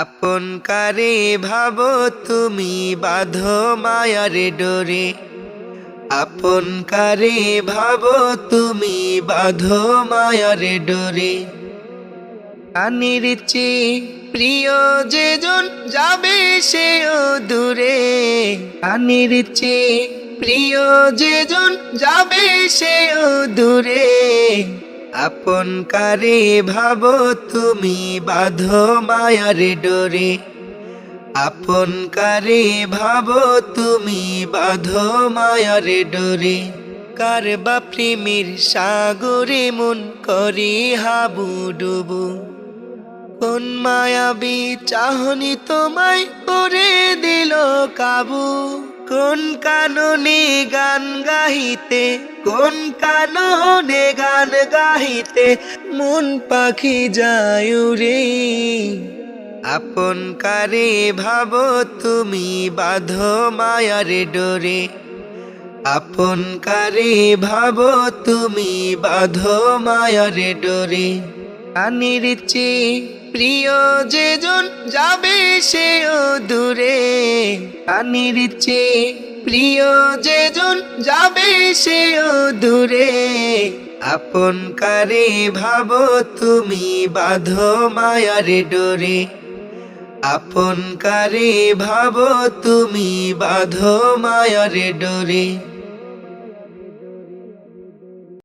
আপন কারে ভাবো তুমি বাঁধো মায়ার ডোরে। আপন কারে ভাবো তুমি বাঁধো মায়ার ডোরে। কানির চেয়ে প্রিয় যেজন যাবে সেও দূরে। কানির চেয়ে প্রিয় যেজন যাবে সেও দূরে। আপন কারে ভাবো তুমি বাঁধো মায়ার ডোরে। আপন কারে ভাবো তুমি বাঁধো মায়ার ডোরে। কার বা প্রেমের সাগরে মন করে হাবু ডুবু। কোন মায়াবী চাহনি তোমায় করে দিল কাবু। কোন কাননে গান গাহিতে, কোন কাননে গান গাহিতে মন পাখি যায় রে। আপন কারে ভাবো তুমি বাধ মায়ার ডোরে। আপন কারে ভাব তুমি বাধ মায়ার ডোরে। কানির চেয়ে প্রিয় যেজন যাবে সেও দূরে। কানির চেয়ে প্রিয় যেজন যাবে সেও দূরে। আপন কারে ভাবো তুমি বাঁধো মায়ার ডোরে। আপন কারে ভাবো তুমি বাঁধো মায়ার ডোরে।